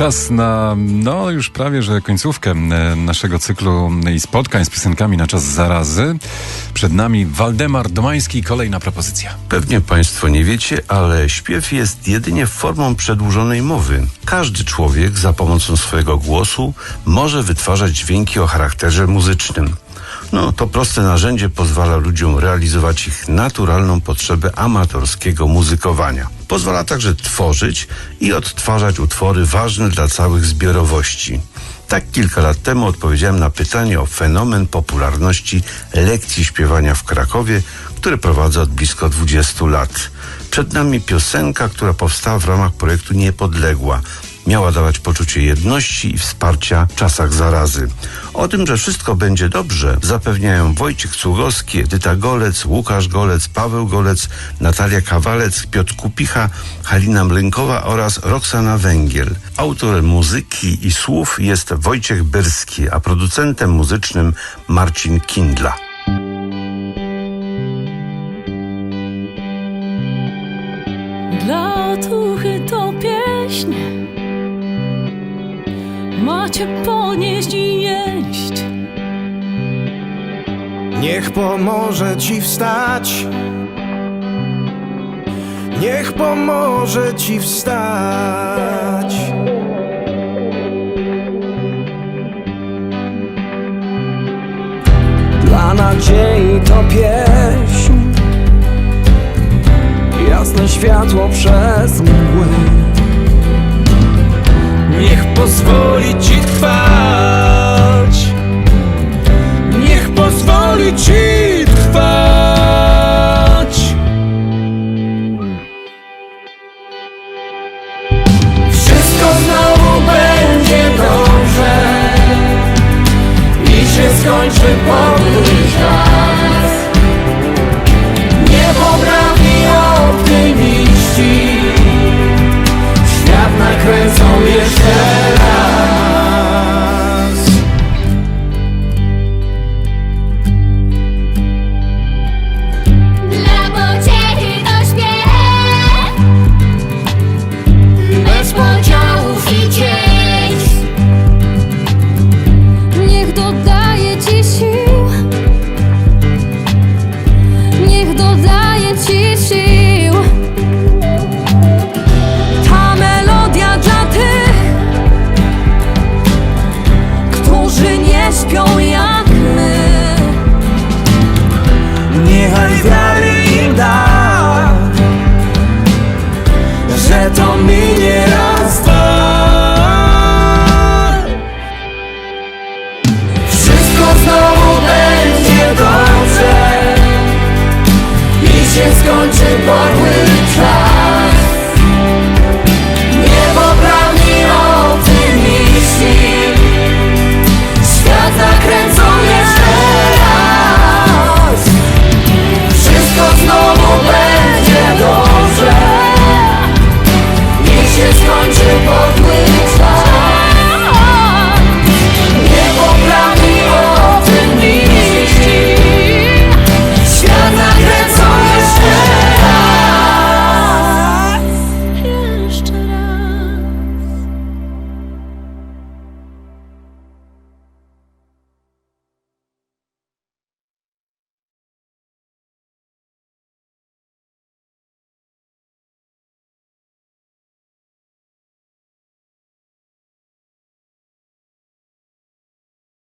Czas na, no już prawie, że końcówkę e, naszego cyklu i spotkań z piosenkami na czas zarazy. Przed nami Waldemar Domański, kolejna propozycja. Pewnie Państwo nie wiecie, ale śpiew jest jedynie formą przedłużonej mowy. Każdy człowiek za pomocą swojego głosu może wytwarzać dźwięki o charakterze muzycznym. No, to proste narzędzie pozwala ludziom realizować ich naturalną potrzebę amatorskiego muzykowania. Pozwala także tworzyć i odtwarzać utwory ważne dla całych zbiorowości. Tak kilka lat temu odpowiedziałem na pytanie o fenomen popularności lekcji śpiewania w Krakowie, które prowadzę od blisko 20 lat. Przed nami piosenka, która powstała w ramach projektu Niepodległa. Miała dawać poczucie jedności i wsparcia w czasach zarazy. O tym, że wszystko będzie dobrze, zapewniają Wojciech Cugowski, Edyta Golec, Łukasz Golec, Paweł Golec, Natalia Kawalec, Piotr Kupicha, Halina Mlynkowa oraz Roxana Węgiel. Autorem muzyki i słów jest Wojciech Byrski, a producentem muzycznym Marcin Kindla. Dla otuchy to pieśń Macie ponieść i jeść Niech pomoże ci wstać. Niech pomoże ci wstać. Dla nadziei to pieśń. Jasne światło przez mgłę. Pozwoli ci trwać. Niech pozwoli ci trwać. Wszystko znowu będzie dobrze i się skończy podróż nation's gone to part with